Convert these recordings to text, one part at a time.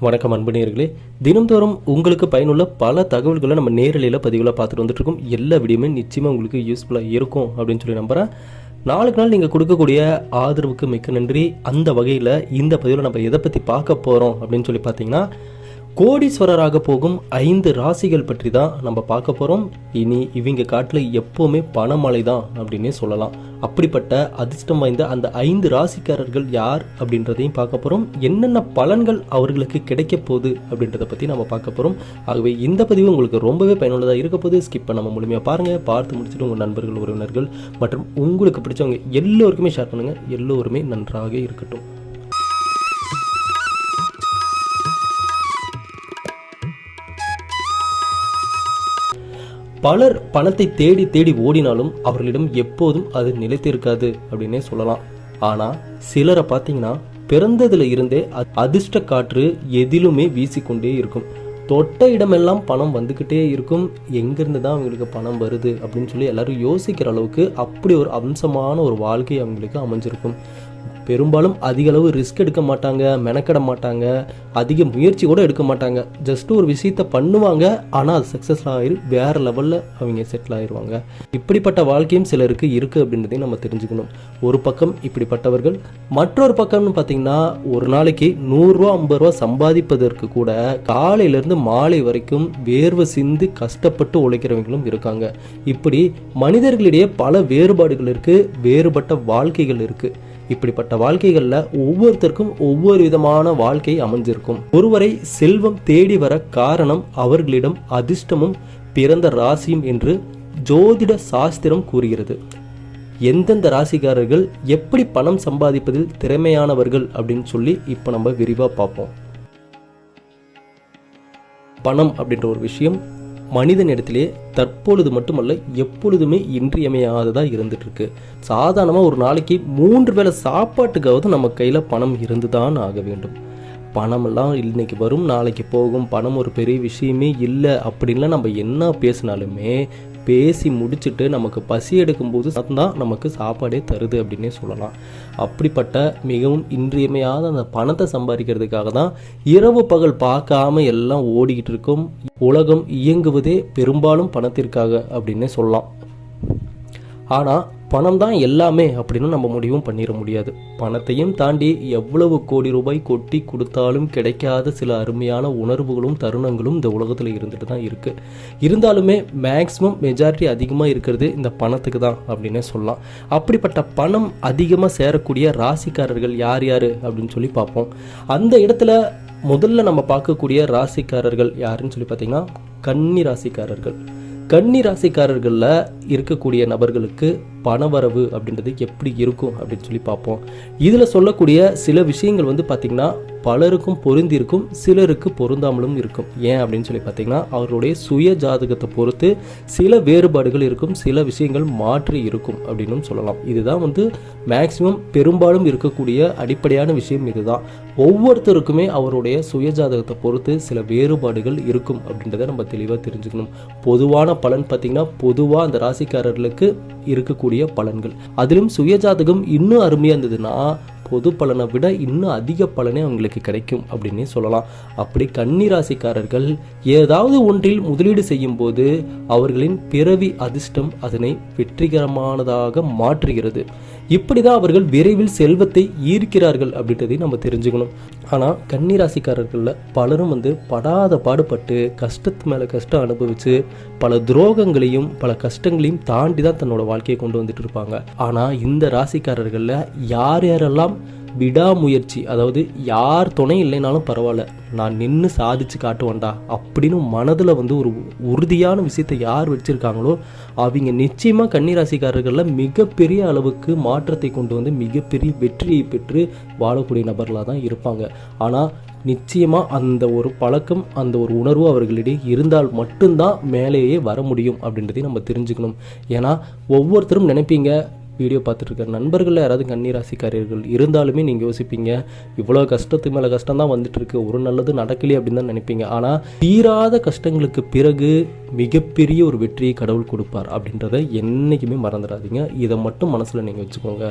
வணக்கம் அன்பணியர்களே தினம்தோறும் உங்களுக்கு பயனுள்ள பல தகவல்களை நம்ம நேரலையில் பதிவில் பார்த்துட்டு வந்துட்டு இருக்கோம் எல்லா வீடியோமே நிச்சயமாக உங்களுக்கு யூஸ்ஃபுல்லாக இருக்கும் அப்படின்னு சொல்லி நம்புகிறேன் நாளுக்கு நாள் நீங்கள் கொடுக்கக்கூடிய ஆதரவுக்கு மிக்க நன்றி. அந்த வகையில் இந்த பதிவில் நம்ம எதை பற்றி பார்க்க போகிறோம் அப்படின்னு சொல்லி பார்த்தீங்கன்னா கோடீஸ்வரராக போகும் ஐந்து ராசிகள் பற்றி தான் நம்ம பார்க்க போகிறோம் இனி இவங்க காட்டில் எப்போவுமே பணமழை தான் அப்படின்னே சொல்லலாம். அப்படிப்பட்ட அதிர்ஷ்டம் வாய்ந்த அந்த ஐந்து ராசிக்காரர்கள் யார் அப்படின்றதையும் பார்க்க போகிறோம் என்னென்ன பலன்கள் அவர்களுக்கு கிடைக்க போகுது அப்படின்றத பற்றி நம்ம பார்க்க போகிறோம் ஆகவே இந்த பதிவு உங்களுக்கு ரொம்பவே பயனுள்ளதாக இருக்க போது ஸ்கிப் பண்ணாமல் முழுமையாக பாருங்கள் பார்த்து முடிச்சுட்டு உங்கள் நண்பர்கள் உறவினர்கள் மற்றும் உங்களுக்கு பிடிச்சவங்க எல்லோருக்குமே ஷேர் பண்ணுங்கள் எல்லோருமே நன்றாக இருக்கட்டும். பலர் பணத்தை தேடி தேடி ஓடினாலும் அவர்களிடம் எப்போதும் அது நிலைத்திருக்காது அப்படின்னே சொல்லலாம். ஆனால் சிலரை பார்த்தீங்கன்னா பிறந்ததுல இருந்தே அ- அதிர்ஷ்ட காற்று எதிலுமே வீசிக்கொண்டே இருக்கும். தொட்ட இடமெல்லாம் பணம் வந்துக்கிட்டே இருக்கும். எங்கேருந்து தான் அவங்களுக்கு பணம் வருது அப்படின்னு சொல்லி எல்லாரும் யோசிக்கிற அளவுக்கு அப்படி ஒரு அம்சமான ஒரு வாழ்க்கை அவங்களுக்கு அமைஞ்சிருக்கும். பெரும்பாலும் அதிக அளவு ரிஸ்க் எடுக்க மாட்டாங்க மெனக்கட மாட்டாங்க அதிக முயற்சி கூட எடுக்க மாட்டாங்க. ஜஸ்ட் ஒரு விஷயத்த பண்ணுவாங்க ஆனால் அது சக்ஸஸ் ஆகி வேறு லெவலில் அவங்க செட்டில் ஆயிடுவாங்க இப்படிப்பட்ட வாழ்க்கையும் சிலருக்கு இருக்குது அப்படின்றதையும் நம்ம தெரிஞ்சுக்கணும். ஒரு பக்கம் இப்படிப்பட்டவர்கள் மற்றொரு பக்கம்னு பார்த்தீங்கன்னா ஒரு நாளைக்கு நூறுரூவா ஐம்பது ரூபா சம்பாதிப்பதற்கு கூட காலையிலேருந்து மாலை வரைக்கும் வேர்வை சிந்து கஷ்டப்பட்டு உழைக்கிறவங்களும் இருக்காங்க. இப்படி மனிதர்களிடையே பல வேறுபாடுகள் இருக்குது வேறுபட்ட வாழ்க்கைகள் இருக்குது இப்படிப்பட்ட வாழ்க்கைகளில் ஒவ்வொருத்தருக்கும் ஒவ்வொரு விதமான வாழ்க்கை அமைஞ்சிருக்கும். ஒருவரை செல்வம் தேடி வர காரணம் அவர்களிடம் அதிர்ஷ்டமும் பிறந்த ராசியும் என்று ஜோதிட சாஸ்திரம் கூறுகிறது. எந்தெந்த ராசிக்காரர்கள் எப்படி பணம் சம்பாதிப்பதில் திறமையானவர்கள் அப்படின்னு சொல்லி இப்போ நம்ம விரிவாக பார்ப்போம். பணம் அப்படின்ற ஒரு விஷயம் மனிதனிடத்திலே தற்பொழுது மட்டுமல்ல எப்பொழுதுமே இன்றியமையாததாக இருந்துட்டு இருக்கு சாதாரணமாக ஒரு நாளைக்கு மூன்று வேளை சாப்பாட்டுக்காவது நம்ம கையில் பணம் இருந்து தான் ஆக வேண்டும். பணமெல்லாம் இன்னைக்கு வரும் நாளைக்கு போகும் பணம் ஒரு பெரிய விஷயமே இல்லை அப்படின்லாம் நம்ம என்ன பேசினாலுமே பேசி முடிச்சுட்டு நமக்கு பசி எடுக்கும்போது தான் நமக்கு சாப்பாடே தருது அப்படின்னே சொல்லலாம். அப்படிப்பட்ட மிகவும் இன்றியமையாத அந்த பணத்தை சம்பாதிக்கிறதுக்காக தான் இரவு பகல் பார்க்காம எல்லாம் ஓடிக்கிட்டு இருக்கும். உலகம் இயங்குவதே பெரும்பாலும் பணத்திற்காக அப்படின்னே சொல்லலாம். ஆனால் பணம் தான் எல்லாமே அப்படின்னு நம்ம முடிவும் பண்ணிட முடியாது. பணத்தையும் தாண்டி எவ்வளவு கோடி ரூபாய் கொட்டி கொடுத்தாலும் கிடைக்காத சில அருமையான உணர்வுகளும் தருணங்களும் இந்த உலகத்தில் இருந்துட்டு தான் இருக்குது இருந்தாலுமே மேக்ஸிமம் மெஜாரிட்டி அதிகமாக இருக்கிறது இந்த பணத்துக்கு தான் அப்படின்னே சொல்லலாம். அப்படிப்பட்ட பணம் அதிகமாக சேரக்கூடிய ராசிக்காரர்கள் யார் யார் அப்படின்னு சொல்லி பார்ப்போம். அந்த இடத்துல முதல்ல நம்ம பார்க்கக்கூடிய ராசிக்காரர்கள் யாருன்னு சொல்லி பார்த்தீங்கன்னா கன்னி ராசிக்காரர்கள். கன்னி ராசிக்காரர்களில் இருக்கக்கூடிய நபர்களுக்கு பணவரவு அப்படின்றது எப்படி இருக்கும் அப்படின்னு சொல்லி பார்ப்போம். இதில் சொல்லக்கூடிய சில விஷயங்கள் வந்து பார்த்திங்கன்னா பலருக்கும் பொருந்திருக்கும் சிலருக்கு பொருந்தாமலும் இருக்கும். ஏன் அப்படின்னு சொல்லி பார்த்தீங்கன்னா அவருடைய சுய ஜாதகத்தை பொறுத்து சில வேறுபாடுகள் இருக்கும் சில விஷயங்கள் மாற்றி இருக்கும் அப்படின்னும் சொல்லலாம். இதுதான் வந்து மேக்சிமம் பெரும்பாலும் இருக்கக்கூடிய அடிப்படையான விஷயம் இதுதான். ஒவ்வொருத்தருக்குமே அவருடைய சுய ஜாதகத்தை பொறுத்து சில வேறுபாடுகள் இருக்கும் அப்படின்றத நம்ம தெளிவாக தெரிஞ்சுக்கணும். பொதுவான பலன் பார்த்திங்கன்னா பொதுவாக அந்த ராசிக்காரர்களுக்கு இருக்கக்கூடிய பலன்கள். அதிலும் சுயஜாதகம் இன்னும் அருமையாக இருந்ததுன்னா பொது பலனை விட இன்னும் அதிக பலனே அவங்களுக்கு கிடைக்கும் அப்படின்னே சொல்லலாம். அப்படி கன்னி ராசிக்காரர்கள் ஏதாவது ஒன்றில் முதலீடு செய்யும் போது அவர்களின் பிறவி அதிர்ஷ்டம் அதனை வெற்றிகரமானதாக மாற்றுகிறது. இப்படி தான் அவர்கள் விரைவில் செல்வத்தை ஈர்க்கிறார்கள் அப்படின்றதையும் நம்ம தெரிஞ்சுக்கணும். ஆனால் கன்னி ராசிக்காரர்களில் பலரும் வந்து படாத பாடுபட்டு கஷ்டத்து மேலே கஷ்டம் அனுபவித்து பல துரோகங்களையும் பல கஷ்டங்களையும் தாண்டி தான் தன்னோட வாழ்க்கையை கொண்டு வந்துட்டு இருப்பாங்க. ஆனால் இந்த ராசிக்காரர்களில் யார் யாரெல்லாம் விடாமுயற்சி. அதாவது யார் துணை இல்லைனாலும் பரவாயில்ல. நான் நின்று சாதிச்சு காட்டுவேன்டா அப்படின்னு மனதில் வந்து ஒரு உறுதியான விஷயத்தை யார் வச்சுருக்காங்களோ அவங்க நிச்சயமாக கன்னிராசிக்காரர்களில் மிகப்பெரிய அளவுக்கு மாற்றத்தை கொண்டு வந்து மிகப்பெரிய வெற்றியை பெற்று வாழக்கூடிய நபர்களாக தான் இருப்பாங்க. ஆனால் நிச்சயமாக அந்த ஒரு பழக்கம் அந்த ஒரு உணர்வு அவர்களிடையே இருந்தால் மட்டும்தான் மேலேயே வர முடியும் அப்படின்றதையும் நம்ம தெரிஞ்சுக்கணும். ஏன்னா ஒவ்வொருத்தரும் நினைப்பீங்க வீடியோ பார்த்துட்டு நண்பர்கள் யாராவது கன்னிராசிக்காரர்கள் இருந்தாலுமே நீங்கள் யோசிப்பீங்க இவ்வளோ கஷ்டத்துக்கு மேலே கஷ்டம் தான் வந்துட்டு இருக்கு ஒரு நல்லது நடக்கலையே அப்படின்னு தான் நினைப்பீங்க. ஆனால் தீராத கஷ்டங்களுக்கு பிறகு மிகப்பெரிய ஒரு வெற்றியை கடவுள் கொடுப்பார் அப்படின்றத என்றைக்குமே மறந்துடாதீங்க. இதை மட்டும் மனசில் நீங்கள் வச்சுக்கோங்க.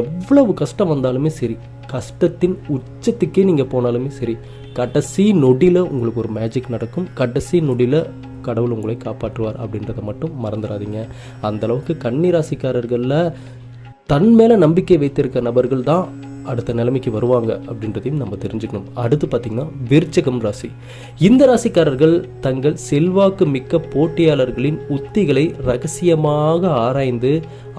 எவ்வளவு கஷ்டம் வந்தாலுமே சரி கஷ்டத்தின் உச்சத்துக்கே நீங்கள் போனாலுமே சரி கடைசி நொடியில் உங்களுக்கு ஒரு மேஜிக் நடக்கும். கடைசி நொடியில் கடவுள் உங்களை காப்பாற்றுவார் அப்படின்றத மட்டும் மறந்துடாதீங்க. அந்த அளவுக்கு கன்னி ராசிக்காரர்களில் தன் மேலே நம்பிக்கை வைத்திருக்க நபர்கள் தான் அடுத்த நிலைமைக்கு வருவாங்க அப்படின்றதையும் நம்ம தெரிஞ்சுக்கணும். அடுத்து பார்த்திங்கன்னா விருச்சகம் ராசி. இந்த ராசிக்காரர்கள் தங்கள் செல்வாக்கு மிக்க போட்டியாளர்களின் உத்திகளை ரகசியமாக ஆராய்ந்து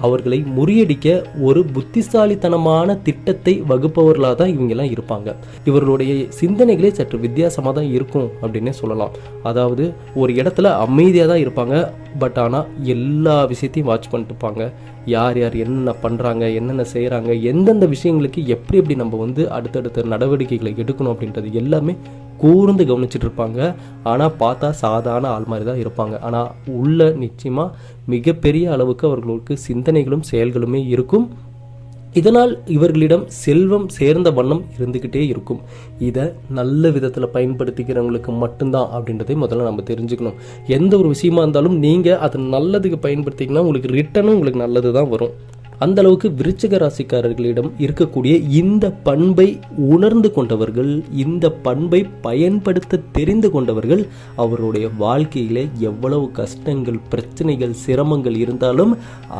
அவர்களை முறியடிக்க ஒரு புத்திசாலித்தனமான திட்டத்தை வகுப்பவர்களாக தான் இவங்கெல்லாம் இருப்பாங்க. இவர்களுடைய சிந்தனைகளே சற்று வித்தியாசமாக தான் இருக்கும் அப்படின்னே சொல்லலாம். அதாவது ஒரு இடத்துல அமைதியாக தான் இருப்பாங்க. பட் ஆனால் எல்லா விஷயத்தையும் வாட்ச் பண்ணிட்டு இருப்பாங்க யார் யார் என்னென்ன பண்ணுறாங்க என்னென்ன செய்கிறாங்க எந்தெந்த விஷயங்களுக்கு எப்படி எப்படி நம்ம வந்து அடுத்தடுத்த நடவடிக்கைகளை எடுக்கணும் அப்படின்றது எல்லாமே கூர்ந்து கவனிச்சிட்டு இருப்பாங்க ஆனால் பார்த்தா சாதாரண ஆள் மாதிரி தான் இருப்பாங்க. ஆனால் உள்ள நிச்சயமாக மிகப்பெரிய அளவுக்கு அவர்களுக்கு சிந்தனைகளும் செயல்களுமே இருக்கும். இதனால் இவர்களிடம் செல்வம் சேர்ந்த வண்ணம் இருந்துக்கிட்டே இருக்கும். இதை நல்ல விதத்தில் பயன்படுத்திக்கிறவங்களுக்கு மட்டும்தான் அப்படின்றதை முதல்ல நம்ம தெரிஞ்சுக்கணும். எந்த ஒரு விஷயமா இருந்தாலும் நீங்கள் அதை நல்லதுக்கு பயன்படுத்திங்கன்னா உங்களுக்கு ரிட்டனும் உங்களுக்கு நல்லது தான் வரும். அந்த அளவுக்கு விருச்சிக ராசிக்காரர்களிடம் இருக்கக்கூடிய இந்த பண்பை உணர்ந்து கொண்டவர்கள் இந்த பண்பை பயன்படுத்த தெரிந்து கொண்டவர்கள் அவருடைய வாழ்க்கையில எவ்வளவு கஷ்டங்கள் பிரச்சனைகள் சிரமங்கள் இருந்தாலும்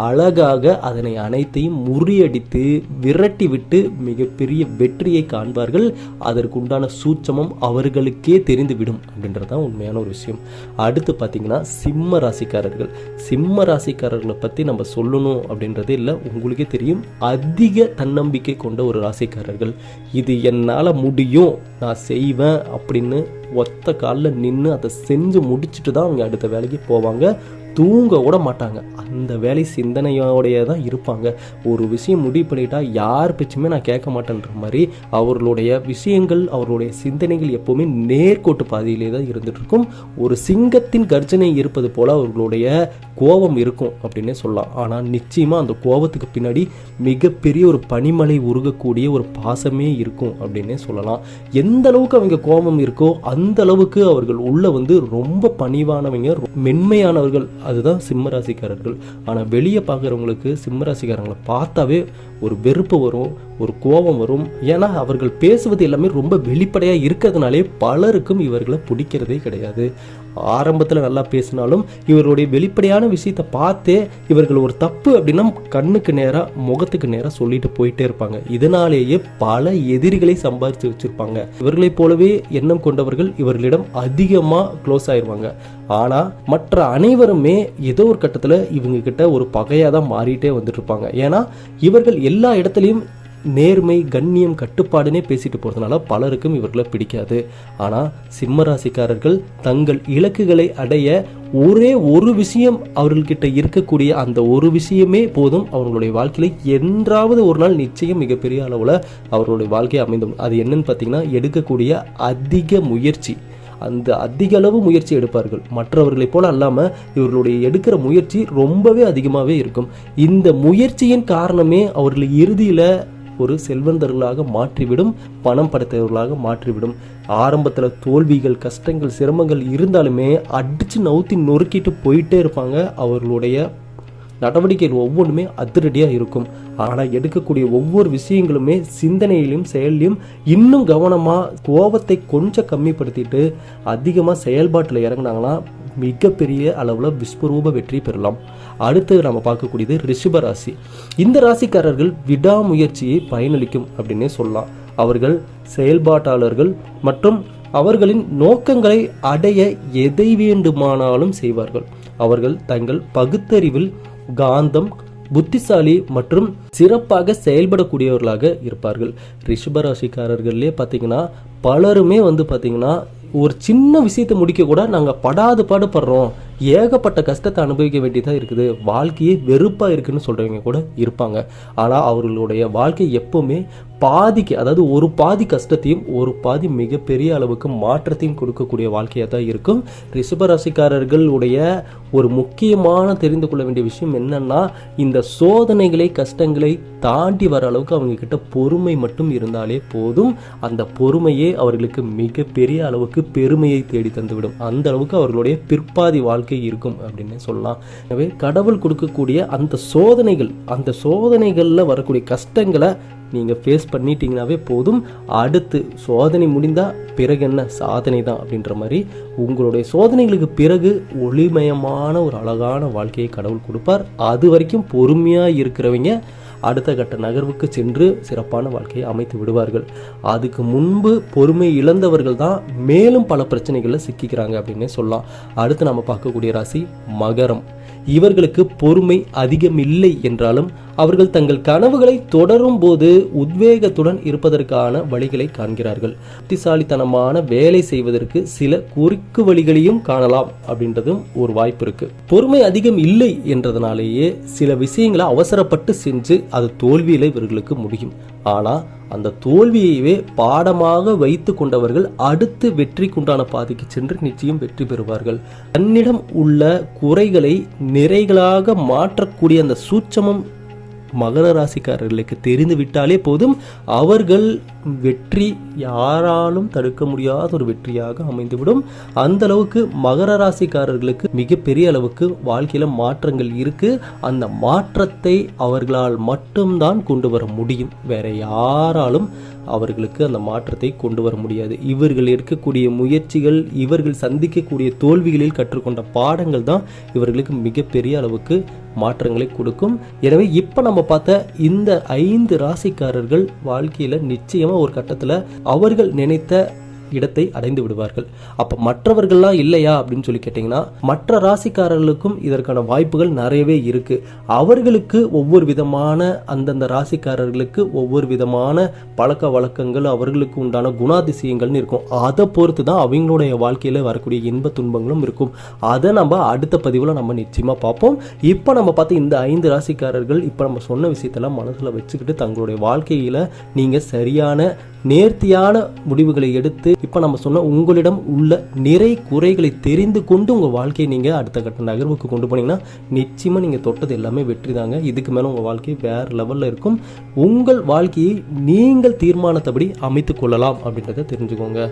அழகாக அதனை அனைத்தையும் முறியடித்து விரட்டிவிட்டு மிகப்பெரிய வெற்றியை காண்பார்கள். அதற்குண்டான சூட்சமம் அவர்களுக்கே தெரிந்துவிடும் அப்படின்றது தான் உண்மையான ஒரு விஷயம். அடுத்து பார்த்தீங்கன்னா சிம்ம ராசிக்காரர்கள். சிம்ம ராசிக்காரர்களை பற்றி நம்ம சொல்லணும் அப்படின்றது இல்லை. உங்களுக்கே தெரியும் அதிக தன்னம்பிக்கை கொண்ட ஒரு ராசிக்காரர்கள். இது என்னால் முடியும் நான் செய்வேன் அப்படின்னு ஒத்த காலில் நின்று அதை செஞ்சு முடிச்சுட்டு தான் அவங்க அடுத்த வேலைக்கு போவாங்க. தூங்க கூட மாட்டாங்க அந்த வேலை சிந்தனையோடைய தான் இருப்பாங்க. ஒரு விஷயம் முடிவு பண்ணிட்டா யார் பேச்சுமே நான் கேட்க மாட்டேன்ற மாதிரி அவர்களுடைய விஷயங்கள் அவர்களுடைய சிந்தனைகள் எப்போவுமே நேர்கோட்டு பாதையிலே தான் இருந்துட்டு இருக்கும் ஒரு சிங்கத்தின் கர்ஜனை இருப்பது போல அவர்களுடைய கோபம் இருக்கும் அப்படின்னே சொல்லலாம். ஆனால் நிச்சயமாக அந்த கோபத்துக்கு பின்னாடி மிகப்பெரிய ஒரு பனிமலை உருகக்கூடிய ஒரு பாசமே இருக்கும் அப்படின்னே சொல்லலாம். எந்த அளவுக்கு அவங்க கோபம் இருக்கோ அந்த அளவுக்கு அவர்கள் உள்ள வந்து ரொம்ப பணிவானவங்க ரொ- மென்மையானவர்கள் அதுதான் சிம்ம ராசிக்காரர்கள். ஆனால் வெளியே பார்க்குறவங்களுக்கு சிம்ம ராசிக்காரங்களை பார்த்தாவே ஒரு வெறுப்பு வரும் ஒரு கோபம் வரும். ஏன்னா அவர்கள் பேசுவது எல்லாமே ரொம்ப வெளிப்படையாக இருக்கிறதுனாலே பலருக்கும் இவர்களை பிடிக்கிறதே கிடையாது. ஆரம்பத்தில் நல்லா பேசினாலும் இவருடைய வெளிப்படையான விஷயத்தை பார்த்தே இவர்கள் ஒரு தப்பு அப்படின்னா கண்ணுக்கு நேராக முகத்துக்கு நேராக சொல்லிட்டு போயிட்டே இருப்பாங்க. இதனாலேயே பல எதிரிகளை சம்பாதிச்சு வச்சிருப்பாங்க. இவர்களைப் போலவே எண்ணம் கொண்டவர்கள் இவர்களிடம் அதிகமாக க்ளோஸ் ஆயிடுவாங்க ஆனால் மற்ற அனைவருமே ஏதோ ஒரு கட்டத்தில் இவங்க கிட்ட ஒரு பகையாக தான் மாறிட்டே வந்துட்டு இருப்பாங்க. ஏன்னா இவர்கள் எல்லா இடத்துலையும் நேர்மை கண்ணியம் கட்டுப்பாடுனே பேசிட்டு போகிறதுனால பலருக்கும் இவர்களை பிடிக்காது. ஆனால் சிம்ம ராசிக்காரர்கள் தங்கள் இலக்குகளை அடைய ஒரே ஒரு விஷயம் அவர்கள்கிட்ட இருக்கக்கூடிய அந்த ஒரு விஷயமே போதும். அவர்களுடைய வாழ்க்கையில் என்றாவது ஒரு நாள் நிச்சயம் மிகப்பெரிய அளவில் அவர்களுடைய வாழ்க்கை அமைந்தும். அது என்னன்னு பார்த்தீங்கன்னா எடுக்கக்கூடிய அதிக முயற்சி. அந்த அதிக அளவு முயற்சி எடுப்பார்கள். மற்றவர்களைப் போல அல்லாமல் இவர்களுடைய எடுக்கிற முயற்சி ரொம்பவே அதிகமாகவே இருக்கும். இந்த முயற்சியின் காரணமே அவர்களை இறுதியில் ஒரு செல்வந்தர்களாக மாற்றிவிடும் பணம் படைத்தவர்களாக மாற்றிவிடும். ஆரம்பத்தில் தோல்விகள் கஷ்டங்கள் சிரமங்கள் இருந்தாலுமே அடித்து நவுத்தி நொறுக்கிட்டு போயிட்டே இருப்பாங்க அவர்களுடைய நடவடிக்கைகள் ஒவ்வொன்றுமே அதிரடியாக இருக்கும். ஆனால் எடுக்கக்கூடிய ஒவ்வொரு விஷயங்களுமே சிந்தனையிலும் செயல்லையும் இன்னும் கவனமாக கோபத்தை கொஞ்சம் கம்மிப்படுத்திட்டு அதிகமாக செயல்பாட்டில் இறங்குனாங்கன்னா மிகப்பெரிய அளவில் விஸ்வரூப வெற்றி பெறலாம். அடுத்து நம்ம பார்க்கக்கூடியது ரிஷப ராசி. இந்த ராசிக்காரர்கள் விடாமுயற்சியை பயனளிக்கும் அப்படின்னே சொல்லலாம். அவர்கள் செயல்பாட்டாளர்கள் மற்றும் அவர்களின் நோக்கங்களை அடைய எதை வேண்டுமானாலும் செய்வார்கள். அவர்கள் தங்கள் பகுத்தறிவில் காந்தம் புத்திசாலி மற்றும் சிறப்பாக செயல்படக்கூடியவர்களாக இருப்பார்கள். ரிஷபராசிக்காரர்கள்லேயே பார்த்தீங்கன்னா பலருமே வந்து பார்த்தீங்கன்னா ஒரு சின்ன விஷயத்தை முடிக்க கூட நாங்கள் படாது பாடுபடுறோம் ஏகப்பட்ட கஷ்டத்தை அனுபவிக்க வேண்டியதாக இருக்குது. வாழ்க்கையே வெறுப்பாக இருக்குன்னு சொல்கிறவங்க கூட இருப்பாங்க. ஆனால் அவர்களுடைய வாழ்க்கை எப்போவுமே பாதிக்கு அதாவது ஒரு பாதி கஷ்டத்தையும் ஒரு பாதி மிகப்பெரிய அளவுக்கு மாற்றத்தையும் கொடுக்கக்கூடிய வாழ்க்கையாக தான் இருக்கும். ரிஷபராசிக்காரர்களுடைய ஒரு முக்கியமான தெரிந்து கொள்ள வேண்டிய விஷயம் என்னன்னா இந்த சோதனைகளை கஷ்டங்களை தாண்டி வர அளவுக்கு அவங்க கிட்ட பொறுமை மட்டும் இருந்தாலே போதும். அந்த பொறுமையே அவர்களுக்கு மிகப்பெரிய அளவுக்கு பெருமையை தேடி தந்துவிடும். அந்த அளவுக்கு அவர்களுடைய பிற்பாதி வாழ்க்கை இருக்கும் அப்படின்னு சொல்லலாம். எனவே கடவுள் கொடுக்கக்கூடிய அந்த சோதனைகள் அந்த சோதனைகளில் வரக்கூடிய கஷ்டங்களை நீங்கள் ஃபேஸ் பண்ணிட்டீங்கனாவே போதும். அடுத்து சோதனை முடிந்தால் பிறகு என்ன? சாதனை தான் அப்படின்ற மாதிரி உங்களுடைய சோதனைகளுக்கு பிறகு ஒளிமயமான ஒரு அழகான வாழ்க்கையை கடவுள் கொடுப்பார். அது வரைக்கும் பொறுமையாக இருக்கிறவங்க அடுத்த கட்ட நகர்வுக்கு சென்று சிறப்பான வாழ்க்கையை அமைத்து விடுவார்கள். அதுக்கு முன்பு பொறுமை இழந்தவர்கள் தான் மேலும் பல பிரச்சனைகளில் சிக்கிக்கிறாங்க அப்படின்னே சொல்லலாம். அடுத்து நம்ம பார்க்கக்கூடிய ராசி மகரம். இவர்களுக்கு பொறுமை அதிகம் இல்லை என்றாலும் அவர்கள் தங்கள் கனவுகளை தொடரும் போது உத்வேகத்துடன் இருப்பதற்கான வழிகளை காண்கிறார்கள். புத்திசாலித்தனமான வேலை செய்வதற்கு சில குறுக்கு வழிகளையும் காணலாம் அப்படின்றதும் ஒரு வாய்ப்பு இருக்கு. பொறுமை அதிகம் இல்லை என்றதுனாலேயே சில விஷயங்களை அவசரப்பட்டு செஞ்சு அது தோல்வியில இவர்களுக்கு முடியும். ஆனா அந்த தோல்வியையே பாடமாக வைத்து கொண்டவர்கள் அடுத்து வெற்றிக்குண்டான பாதைக்கு சென்று நிச்சயம் வெற்றி பெறுவார்கள். தன்னிடம் உள்ள குறைகளை நிறைகளாக மாற்றக்கூடிய அந்த சூட்சமம் மகர ராசிக்காரர்களுக்கு தெரிந்து விட்டாலே போதும். அவர்கள் வெற்றி யாராலும் தடுக்க முடியாத ஒரு வெற்றியாக அமைந்துவிடும். அந்த அளவுக்கு மகர ராசிக்காரர்களுக்கு மிகப்பெரிய அளவுக்கு வாழ்க்கையில் மாற்றங்கள் இருக்கு. அந்த மாற்றத்தை அவர்களால் மட்டும்தான் கொண்டு வர முடியும். வேற யாராலும் அவர்களுக்கு அந்த மாற்றத்தை கொண்டு வர முடியாது. இவர்கள் எடுக்கக்கூடிய முயற்சிகள் இவர்கள் சந்திக்கக்கூடிய தோல்விகளில் கற்றுக்கொண்ட பாடங்கள் தான் இவர்களுக்கு மிகப்பெரிய அளவுக்கு மாற்றங்களை கொடுக்கும். எனவே இப்போ நம்ம பார்த்த இந்த ஐந்து ராசிக்காரர்கள் வாழ்க்கையில் நிச்சயமாக ஒரு கட்டத்தில் அவர்கள் நினைத்த இடத்தை அடைந்து விடுவார்கள். அப்போ மற்றவர்கள்லாம் இல்லையா அப்படின்னு சொல்லி கேட்டிங்கன்னா மற்ற ராசிக்காரர்களுக்கும் இதற்கான வாய்ப்புகள் நிறையவே இருக்கு. அவர்களுக்கு ஒவ்வொரு விதமான அந்தந்த ராசிக்காரர்களுக்கு ஒவ்வொரு விதமான பழக்க வழக்கங்கள் அவர்களுக்கு உண்டான குணாதிசயங்கள்னு இருக்கும். அதை பொறுத்து தான் அவங்களுடைய வாழ்க்கையில் வரக்கூடிய இன்ப துன்பங்களும் இருக்கும். அதை நம்ம அடுத்த பதிவில் நம்ம நிச்சயமாக பார்ப்போம். இப்போ நம்ம பார்த்து இந்த ஐந்து ராசிக்காரர்கள் இப்போ நம்ம சொன்ன விஷயத்தெல்லாம் மனசில் வச்சுக்கிட்டு தங்களுடைய வாழ்க்கையில் நீங்கள் சரியான நேர்த்தியான முடிவுகளை எடுத்து இப்போ நம்ம சொன்ன உங்களிடம் உள்ள நிறை குறைகளை தெரிந்து கொண்டு உங்கள் வாழ்க்கையை நீங்கள் அடுத்த கட்ட நகர்வுக்கு கொண்டு போனீங்கன்னா நிச்சயமாக நீங்கள் தொட்டது எல்லாமே வெற்றி தாங்க. இதுக்கு மேலே உங்கள் வாழ்க்கை வேறு லெவலில் இருக்கும். உங்கள் வாழ்க்கையை நீங்கள் தீர்மானத்தபடி அமைத்து கொள்ளலாம் அப்படின்றத தெரிஞ்சுக்கோங்க.